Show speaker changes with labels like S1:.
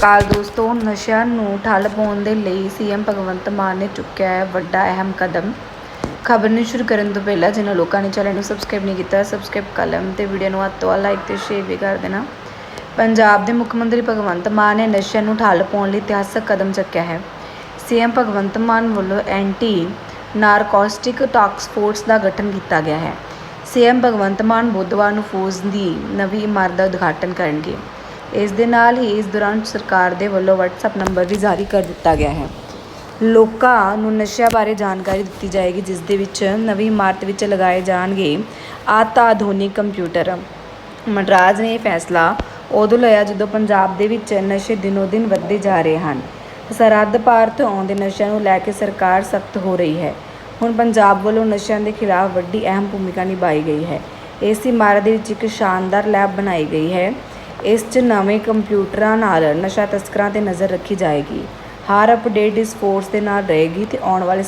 S1: ਕਾਲ ਦੋਸਤੋ, ਨਸ਼ਿਆਂ ਨੂੰ ਠੱਲ ਪਾਉਣ ਦੇ ਲਈ ਸੀਐਮ ਭਗਵੰਤ ਮਾਨ ਨੇ ਚੁੱਕਿਆ ਹੈ ਵੱਡਾ ਅਹਿਮ ਕਦਮ। ਖਬਰ ਨੂੰ ਸ਼ੁਰੂ ਕਰਨ ਤੋਂ ਪਹਿਲਾਂ ਜਿਨ੍ਹਾਂ ਲੋਕਾਂ ਨੇ ਚੈਨਲ ਨੂੰ ਸਬਸਕ੍ਰਾਈਬ ਨਹੀਂ ਕੀਤਾ ਸਬਸਕ੍ਰਾਈਬ ਕਰ ਲੈਣ ਤੇ ਵੀਡੀਓ ਨੂੰ ਹੱਥ ਤੋਂ ਲਾਈਕ ਤੇ ਸ਼ੇਅਰ ਵੀ ਕਰ ਦੇਣਾ। ਪੰਜਾਬ ਦੇ ਮੁੱਖ ਮੰਤਰੀ ਭਗਵੰਤ ਮਾਨ ਨੇ ਨਸ਼ਿਆਂ ਨੂੰ ਠੱਲ ਪਾਉਣ ਲਈ ਇਤਿਹਾਸਕ ਕਦਮ ਚੁੱਕਿਆ ਹੈ। ਸੀਐਮ ਭਗਵੰਤ ਮਾਨ ਵੱਲੋਂ ਐਂਟੀ ਨਾਰਕੋਸਟਿਕ ਟਾਸਕ ਫੋਰਸ ਦਾ ਗਠਨ ਕੀਤਾ ਗਿਆ ਹੈ। ਸੀਐਮ ਭਗਵੰਤ ਮਾਨ ਬੁੱਧਵਾਰ ਨੂੰ ਫੌਜ ਦੀ ਨਵੀਂ ਇਮਾਰਤ ਦਾ ਉਦਘਾਟਨ ਕਰਨਗੇ। ਇਸ ਦੇ ਨਾਲ ਹੀ ਇਸ ਦੌਰਾਨ ਸਰਕਾਰ ਦੇ ਵੱਲੋਂ WhatsApp ਨੰਬਰ ਵੀ ਜਾਰੀ ਕਰ ਦਿੱਤਾ ਗਿਆ ਹੈ। ਲੋਕਾਂ ਨੂੰ ਨਸ਼ਿਆਂ ਬਾਰੇ ਜਾਣਕਾਰੀ ਦਿੱਤੀ ਜਾਏਗੀ, ਜਿਸ ਦੇ ਵਿੱਚ ਨਵੀਂ ਇਮਾਰਤ ਵਿੱਚ ਲਗਾਏ ਜਾਣਗੇ ਆਧੁਨਿਕ ਕੰਪਿਊਟਰ। ਮਡਰਾਜ ਨੇ ਇਹ ਫੈਸਲਾ ਉਦੋਂ ਲਿਆ ਜਦੋਂ ਪੰਜਾਬ ਦੇ ਵਿੱਚ ਨਸ਼ੇ ਦਿਨੋ ਦਿਨ ਵੱਧਦੇ ਜਾ ਰਹੇ ਹਨ। ਸਰਹੱਦ ਪਾਰ ਤੋਂ ਆਉਂਦੇ ਨਸ਼ਿਆਂ ਨੂੰ ਲੈ ਕੇ ਸਰਕਾਰ ਸਖਤ ਹੋ ਰਹੀ ਹੈ। ਹੁਣ ਪੰਜਾਬ ਵੱਲੋਂ ਨਸ਼ਿਆਂ ਦੇ ਖਿਲਾਫ ਵੱਡੀ ਅਹਿਮ ਭੂਮਿਕਾ ਨਿਭਾਈ ਗਈ ਹੈ। ਇਸ ਇਮਾਰਤ ਦੇ ਵਿੱਚ ਇੱਕ ਸ਼ਾਨਦਾਰ ਲੈਬ ਬਣਾਈ ਗਈ ਹੈ। ਇਸ 'ਚ ਨਵੇਂ ਕੰਪਿਊਟਰਾਂ ਨਾਲ ਨਸ਼ਾ ਤਸਕਰਾਂ ਤੇ ਨਜ਼ਰ ਰੱਖੀ ਜਾਏਗੀ। ਹਰ ਅਪਡੇਟ ਇਸ ਫੋਰਸ ਦੇ ਨਾਲ ਰਹੇਗੀ ਅਤੇ ਆਉਣ ਵਾਲੇ